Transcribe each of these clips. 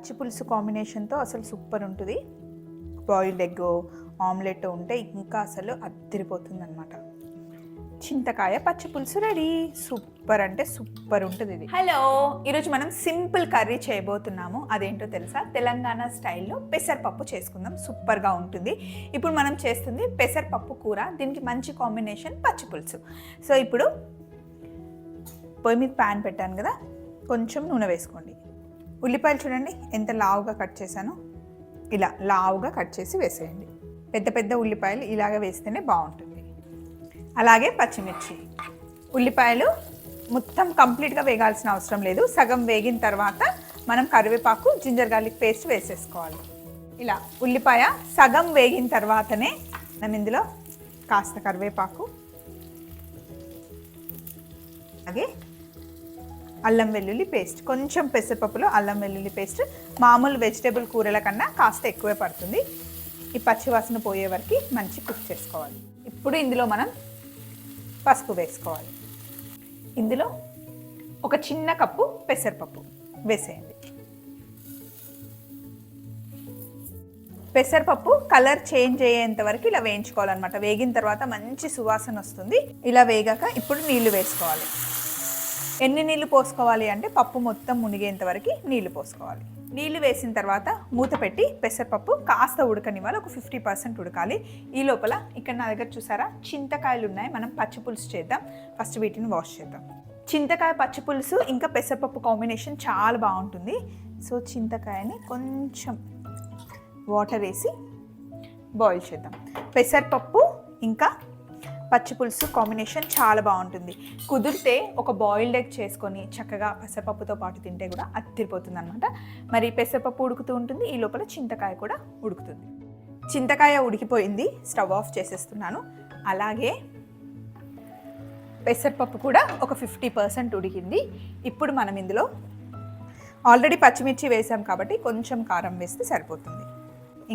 పచ్చి పులుసు కాంబినేషన్తో అసలు సూపర్ ఉంటుంది. బాయిల్డ్ ఎగ్ ఆమ్లెట్ ఉంటే ఇంకా అసలు అద్దరిపోతుంది అనమాట చింతకాయ పచ్చి పులుసు రెడీ. సూపర్ అంటే సూపర్ ఉంటుంది ఇది. హలో. ఈరోజు మనం సింపుల్ కర్రీ చేయబోతున్నాము. అదేంటో తెలుసా? తెలంగాణ స్టైల్లో పెసరపప్పు చేసుకుందాం. సూపర్గా ఉంటుంది. ఇప్పుడు మనం చేస్తుంది పెసరపప్పు కూర. దీనికి మంచి కాంబినేషన్ పచ్చి పులుసు. సో ఇప్పుడు పొయ్యి మీద ప్యాన్ పెట్టాను కదా. కొంచెం నూనె వేసుకోండి. ఉల్లిపాయలు చూడండి ఎంత లావుగా కట్ చేశానో. ఇలా లావుగా కట్ చేసి వేసేయండి. పెద్ద పెద్ద ఉల్లిపాయలు ఇలాగ వేస్తేనే బాగుంటుంది. అలాగే పచ్చిమిర్చి. ఉల్లిపాయలు మొత్తం కంప్లీట్గా వేగాల్సిన అవసరం లేదు. సగం వేగిన తర్వాత మనం కరివేపాకు జింజర్ గార్లిక్ పేస్ట్ వేసేసుకోవాలి. ఇలా ఉల్లిపాయ సగం వేగిన తర్వాతనే మనం ఇందులో కాస్త కరివేపాకు. అలాగే అల్లం వెల్లుల్లి పేస్ట్ కొంచెం పెసరపప్పులో అల్లం వెల్లుల్లి పేస్ట్ మామూలు వెజిటేబుల్ కూరల కన్నా కాస్త ఎక్కువే పడుతుంది. ఈ పచ్చివాసన పోయే వరకు మంచి కుక్ చేసుకోవాలి. ఇప్పుడు ఇందులో మనం పసుపు వేసుకోవాలి. ఇందులో ఒక చిన్న కప్పు పెసరపప్పు వేసేయండి. పెసరపప్పు కలర్ చేంజ్ అయ్యేంత వరకు ఇలా వేయించుకోవాలన్నమాట. వేగిన తర్వాత మంచి సువాసన వస్తుంది. ఇలా వేగాక ఇప్పుడు నీళ్ళు వేసుకోవాలి. ఎన్ని నీళ్ళు పోసుకోవాలి అంటే పప్పు మొత్తం మునిగేంత వరకు నీళ్ళు పోసుకోవాలి. నీళ్ళు వేసిన తర్వాత మూత పెట్టి పెసరపప్పు కాస్త ఉడకనివ్వాలి. ఒక ఫిఫ్టీ పర్సెంట్ ఉడకాలి. ఈ లోపల ఇక్కడ నా దగ్గర చూసారా? చింతకాయలు ఉన్నాయి. మనం పచ్చి పులుసు చేద్దాం. ఫస్ట్ వీటిని వాష్ చేద్దాం. చింతకాయ పచ్చి పులుసు ఇంకా పెసరపప్పు కాంబినేషన్ చాలా బాగుంటుంది. సో చింతకాయని కొంచెం వాటర్ వేసి బాయిల్ చేద్దాం. పెసరపప్పు ఇంకా పచ్చి పులుసు కాంబినేషన్ చాలా బాగుంటుంది. కుదిరితే ఒక బాయిల్డ్ ఎగ్ చేసుకొని చక్కగా పెసరపప్పుతో పాటు తింటే కూడా అత్తిరిపోతుంది అనమాట మరి పెసరపప్పు ఉడుకుతూ ఉంటుంది ఈ లోపల చింతకాయ కూడా ఉడుకుతుంది. చింతకాయ ఉడికిపోయింది స్టవ్ ఆఫ్ చేసేస్తున్నాను. అలాగే పెసరపప్పు కూడా ఒక ఫిఫ్టీ పర్సెంట్ ఉడికింది. ఇప్పుడు మనం ఇందులో ఆల్రెడీ పచ్చిమిర్చి వేసాం కాబట్టి కొంచెం కారం వేస్తే సరిపోతుంది.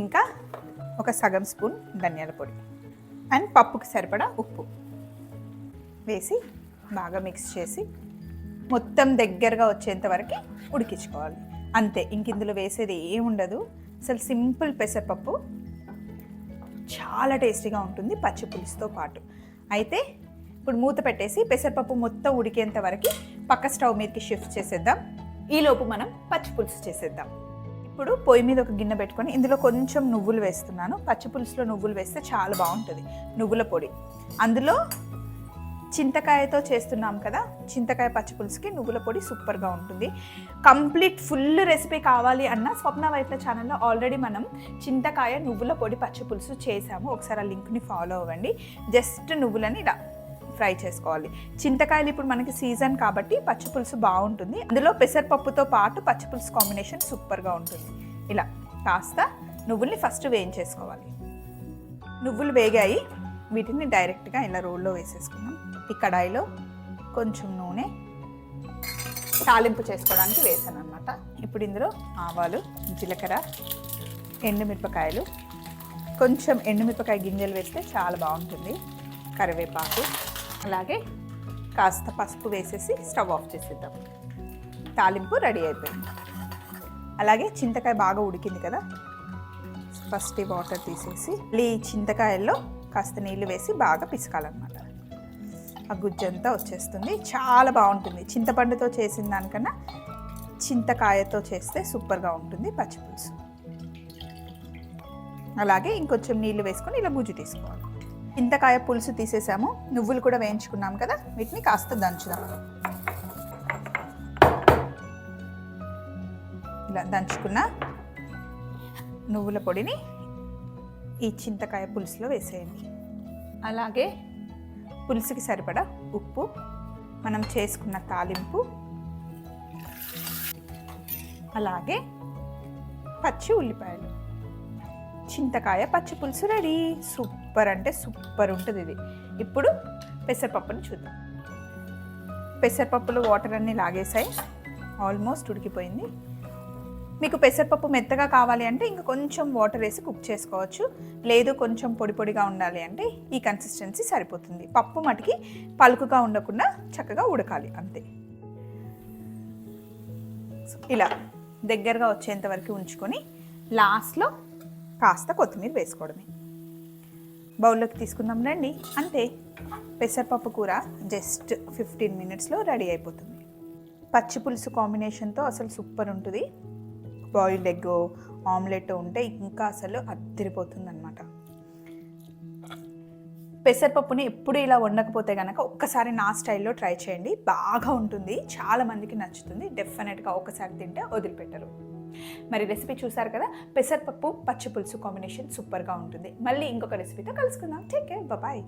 ఇంకా ఒక సగం స్పూన్ ధనియాల పొడి. అండ్ పప్పుకి సరిపడా ఉప్పు వేసి బాగా మిక్స్ చేసి మొత్తం దగ్గరగా వచ్చేంత వరకు ఉడికించుకోవాలి. అంతే ఇంక ఇందులో వేసేది ఏముండదు అసలు సింపుల్ పెసరపప్పు చాలా టేస్టీగా ఉంటుంది పచ్చి పులుసుతో పాటు. అయితే ఇప్పుడు మూత పెట్టేసి పెసరపప్పు మొత్తం ఉడికేంత వరకు పక్క స్టవ్ మీదకి షిఫ్ట్ చేసేద్దాం. ఈలోపు మనం పచ్చి పులుసు చేసేద్దాం. ఇప్పుడు పొయ్యి మీద ఒక గిన్నె పెట్టుకొని ఇందులో కొంచెం నువ్వులు వేస్తున్నాను. పచ్చి పులుసులో నువ్వులు వేస్తే చాలా బాగుంటుంది. నువ్వుల పొడి. అందులో చింతకాయతో చేస్తున్నాం కదా చింతకాయ పచ్చి పులుసుకి నువ్వుల పొడి సూపర్గా ఉంటుంది. కంప్లీట్ ఫుల్ రెసిపీ కావాలి అన్న స్వప్న వైఫ్ల ఛానల్లో ఆల్రెడీ మనం చింతకాయ నువ్వుల పొడి పచ్చి పులుసు చేసాము ఒకసారి ఆ లింక్ని ఫాలో అవ్వండి. జస్ట్ నువ్వులని ఇలా ఫ్రై చేసుకోవాలి. చింతకాయలు ఇప్పుడు మనకి సీజన్ కాబట్టి పచ్చిపులుసు బాగుంటుంది. అందులో పెసరపప్పుతో పాటు పచ్చి పులుసు కాంబినేషన్ సూపర్గా ఉంటుంది. ఇలా కాస్త నువ్వుల్ని ఫస్ట్ వేయించేసుకోవాలి. నువ్వులు వేగాయి. వీటిని డైరెక్ట్గా ఇలా రోల్లో వేసేసుకున్నాం ఈ కడాయిలో కొంచెం నూనె తాలింపు చేసుకోవడానికి వేసాను అనమాట ఇప్పుడు ఇందులో ఆవాలు జీలకర్ర ఎండుమిరపకాయలు. కొంచెం ఎండుమిరపకాయ గింజలు వేస్తే చాలా బాగుంటుంది. కరివేపాకు. అలాగే కాస్త పసుపు వేసేసి స్టవ్ ఆఫ్ చేసేద్దాం. తాలింపు రెడీ అయిపోయింది. అలాగే చింతకాయ బాగా ఉడికింది కదా? ఫస్ట్ ఈ వాటర్ తీసేసి ఈ చింతకాయల్లో కాస్త నీళ్ళు వేసి బాగా పిసకాలన్నమాట. ఆ గుజ్జంతా వచ్చేస్తుంది. చాలా బాగుంటుంది. చింతపండుతో చేసిన దానికన్నా చింతకాయతో చేస్తే సూపర్గా ఉంటుంది పచ్చిపులుసు. అలాగే ఇంకొంచెం నీళ్ళు వేసుకొని ఇలా గుజ్జు తీసుకోవాలి. చింతకాయ పులుసు తీసేసాము. నువ్వులు కూడా వేయించుకున్నాం కదా? వీటిని కాస్త దంచుదాం. ఇలా దంచుకున్న నువ్వుల పొడిని ఈ చింతకాయ పులుసులో వేసేయండి. అలాగే పులుసుకి సరిపడా ఉప్పు మనం చేసుకున్న తాలింపు అలాగే పచ్చి ఉల్లిపాయలు. చింతకాయ పచ్చి పులుసు రెడీ. సూపర్ అంటే సూపర్ ఉంటుంది ఇది. ఇప్పుడు పెసరపప్పుని చూద్దాం. పెసరపప్పులో వాటర్ అన్నీ లాగేసాయి. ఆల్మోస్ట్ ఉడికిపోయింది. మీకు పెసరపప్పు మెత్తగా కావాలి అంటే ఇంకా కొంచెం వాటర్ వేసి కుక్ చేసుకోవచ్చు. లేదు కొంచెం పొడి పొడిగా ఉండాలి అంటే ఈ కన్సిస్టెన్సీ సరిపోతుంది. పప్పు మటుకి పలుకుగా ఉండకుండా చక్కగా ఉడకాలి అంతే. ఇలా దగ్గరగా వచ్చేంత వరకు ఉంచుకొని లాస్ట్లో కాస్త కొత్తిమీర వేసుకోవడమే. బౌల్లోకి తీసుకుందాం రండి. అంతే. పెసరపప్పు కూర జస్ట్ ఫిఫ్టీన్ మినిట్స్లో రెడీ అయిపోతుంది. పచ్చి పులుసు కాంబినేషన్తో అసలు సూపర్ ఉంటుంది. బాయిల్డ్ ఎగ్ ఆమ్లెట్ ఉంటే ఇంకా అసలు అద్దరిపోతుంది అనమాట పెసరపప్పుని ఎప్పుడు ఇలా వండకపోతే కనుక ఒక్కసారి నా స్టైల్లో ట్రై చేయండి. బాగా ఉంటుంది. చాలామందికి నచ్చుతుంది. డెఫినెట్గా ఒకసారి తింటే వదిలిపెట్టరు. మరి రెసిపీ చూసారు కదా? పెసరపప్పు పచ్చి పులుసు కాంబినేషన్ సూపర్గా ఉంటుంది. మళ్ళీ ఇంకొక రెసిపీతో కలుసుకుందాం. Take care bye